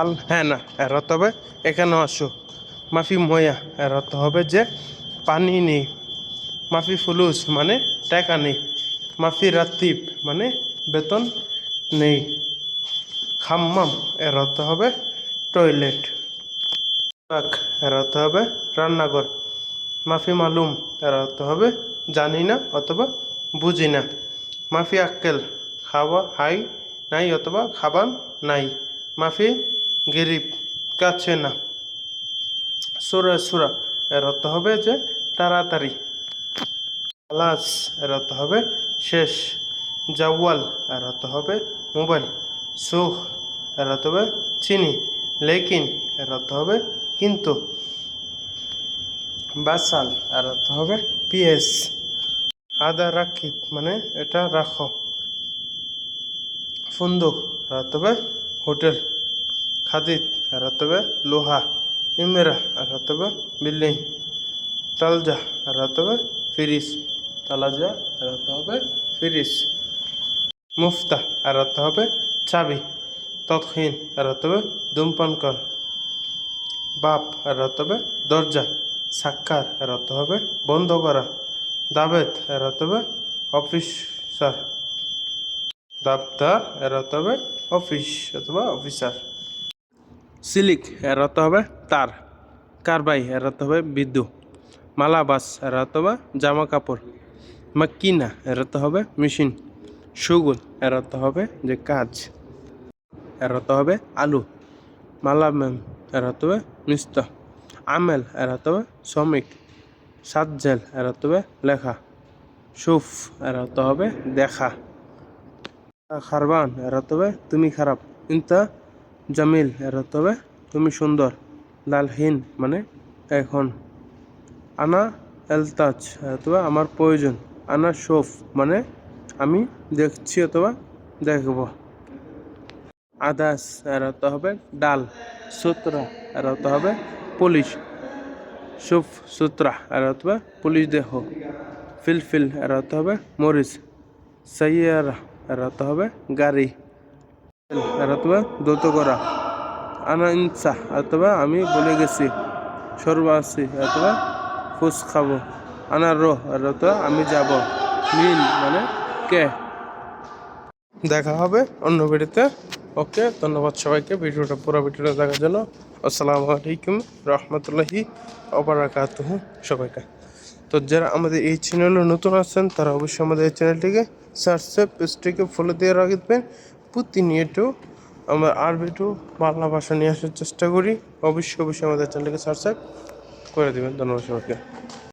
আল হ্যাঁ না এর অর্থ হবে। এখানে আসো। মাফি ময়া এর অর্থ হবে যে পানি নেই। মাফি ফুলুস মানে টাকা নেই। মাফি রাতিব মানে বেতন নেই। হাম্মাম এর হবে টয়লেট। পাক এর হবে রান্নাঘর। মাফি মালুম এর অর্থ হবে জানি না অথবা বুঝি না। মাফি আক্কেল, খাওয়া হাই নাই অথবা খাবান নাই। মাফি গরিব কাছে না। সুরা সুরা এর অর্থ হবে যে তাড়াতাড়ি। ক্লাস এর অর্থ হবে শেষ। জাওয়াল এর অর্থ হবে মোবাইল। সুখ এর অর্থ হবে চিনি। লেকিন এর অর্থ হবে কিন্তু। বাসাল এর অর্থ হবে পিএস। আদা রাখিত মানে এটা রাখো। ফুন্দুক এর অর্থ হবে হোটেল। এর অর্থ হবে লোহা, ইমেরা অর্থ হবে বিল্ডিং তালজা অর্থ হবে ফ্রিজ তালাজা অর্থ হবে ফ্রিজ মুফতা অর্থ হবে চাবি এর অর্থ হবে ধূমপান কর বাপ অর্থ হবে দরজা এর অর্থ হবে বন্ধ করা দাবেত এর হবে অফিসার, দাবদার এর হবে অফিস অথবা অফিসার। সিলিক এর অর্থ হবে তার কারবাই এর অর্থ হবে বিদ্যুৎ মালাবাস এর অর্থ হবে জামা কাপড় মাকিনা এর অর্থ হবে মেশিন সুগুল এর অর্থ হবে যে কাজ এর অর্থ হবে আলু মালামেম এর অর্থ হবে মিস্ত আমেল এর অর্থ হবে শ্রমিক সাজ্জেল এর অর্থ হবে লেখা সুফ এর অর্থ হবে দেখা খারবান এর অর্থ হবে তুমি খারাপ ইন্তা জামিল, এর অর্থ হবে, তুমি সুন্দর, লালহীন মানে এখন। আনা এলতাজ অথবা আমার প্রয়োজন। আনা শোফ মানে আমি দেখছি অথবা দেখব। আদাস, এর অর্থ হবে, ডাল। সুতরা, এর অর্থ হবে, পুলিশ। সুফ সুতরা, এর অর্থ হবে, পুলিশ দেহ। ফিলফিল, এর অর্থ হবে, মরিচ। সাইয়ারা এর অর্থ হবে, গাড়ি। এর অর্থ হবে দ্রুত করা। আনা ইনসা, অথবা আমি বলে গেছি সর্বাসী অথবা ফুস খাব। আনা রো এর অর্থ আমি যাব। মিন মানে কে? দেখা হবে অন্য ভিডিওতে। ওকে, ধন্যবাদ সবাইকে ভিডিওটা, পুরো ভিডিওটা দেখার জন্য। আসসালামু আলাইকুম রহমতুল্লাহি ওবরাকাতুহ সবাইকে। তো যারা আমাদের এই চ্যানেলে নতুন আছেন, তারা অবশ্যই আমাদের এই চ্যানেলটিকে সাবস্ক্রাইব পেজটিকে ফলো দিয়ে রাখবেন। প্রতিনিয়ত আমরা আরবি টু বাংলা ভাষা নিয়ে আসার চেষ্টা করি। অবশ্যই অবশ্যই আমাদের চ্যানেলকে সাবস্ক্রাইব করে দেবেন। ধন্যবাদ সবাইকে।